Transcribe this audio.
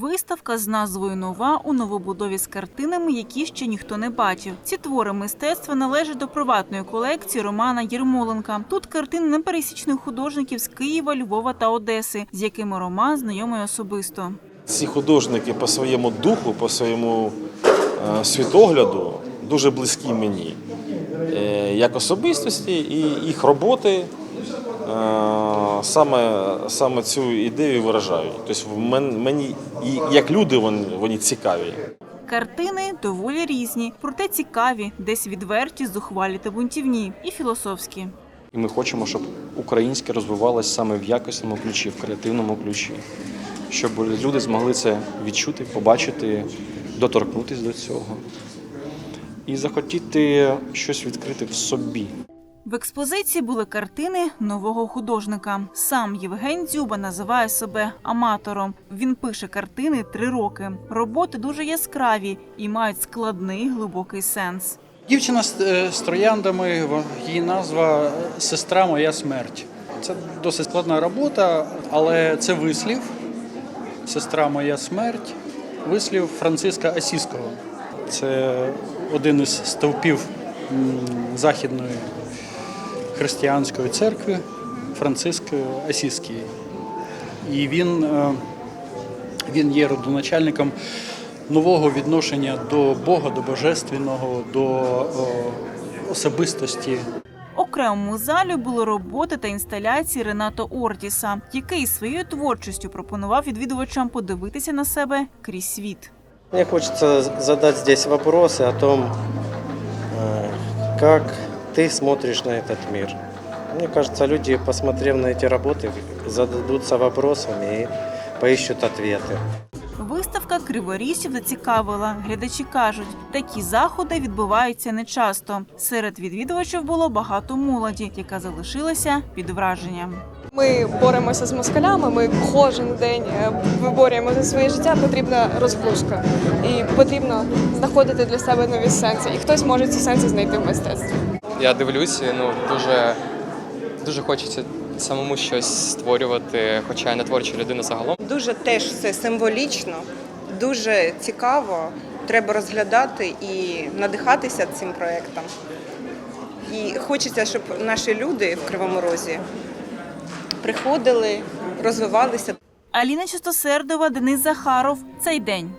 Виставка з назвою Нова у новобудові з картинами, які ще ніхто не бачив. Ці твори мистецтва належать до приватної колекції Романа Єрмоленка. Тут картини непересічних художників з Києва, Львова та Одеси, з якими Роман знайомий особисто. Ці художники по своєму духу, по своєму е, світогляду дуже близькі мені. Е, як особистості, і їх роботи е, саме, саме цю ідею виражають. Тобто в мен- мені і як люди вони, вони цікаві. Картини доволі різні, проте цікаві, десь відверті, зухвалі та бунтівні і філософські. І ми хочемо, щоб українське розвивалося саме в якісному ключі, в креативному ключі, щоб люди змогли це відчути, побачити, доторкнутися до цього і захотіти щось відкрити в собі. В експозиції були картини нового художника. Сам Євген Дзюба називає себе аматором. Він пише картини три роки. Роботи дуже яскраві і мають складний глибокий сенс. Дівчина з, е, трояндами, її назва е, Сестра моя смерть. Це досить складна робота, але це вислів. Сестра моя смерть, вислів Франциска Асіського. Це один із стовпів західної християнської церкви Франциск Асіський. І він, е, він є родоначальником нового відношення до Бога, до Божественного, до о, особистості. Окремому залі були роботи та інсталяції Ренато Ортіса, який своєю творчістю пропонував відвідувачам подивитися на себе крізь світ. Мне хочется задать здесь вопросы о том, э, как ты смотришь на этот мир. Мне кажется, люди, посмотрев на эти работы, зададутся вопросами и поищут ответы. Виставка криворіжців зацікавила. Глядачі кажуть, такі заходи відбуваються нечасто. Серед відвідувачів було багато молоді, яка залишилася під враженням. Ми боремося з москалями. Ми кожен день е, виборюємо за своє життя. Потрібна розгрузка, і потрібно знаходити для себе нові сенси. І хтось може ці сенси знайти в мистецтві. Я дивлюся, ну дуже, дуже хочеться самому щось створювати, хоча я не творча людина загалом. Дуже теж все символічно, дуже цікаво. Треба розглядати і надихатися цим проєктом. І хочеться, щоб наші люди в Кривому Розі приходили, розвивалися. Аліна Чистосердова, Денис Захаров. Цей день.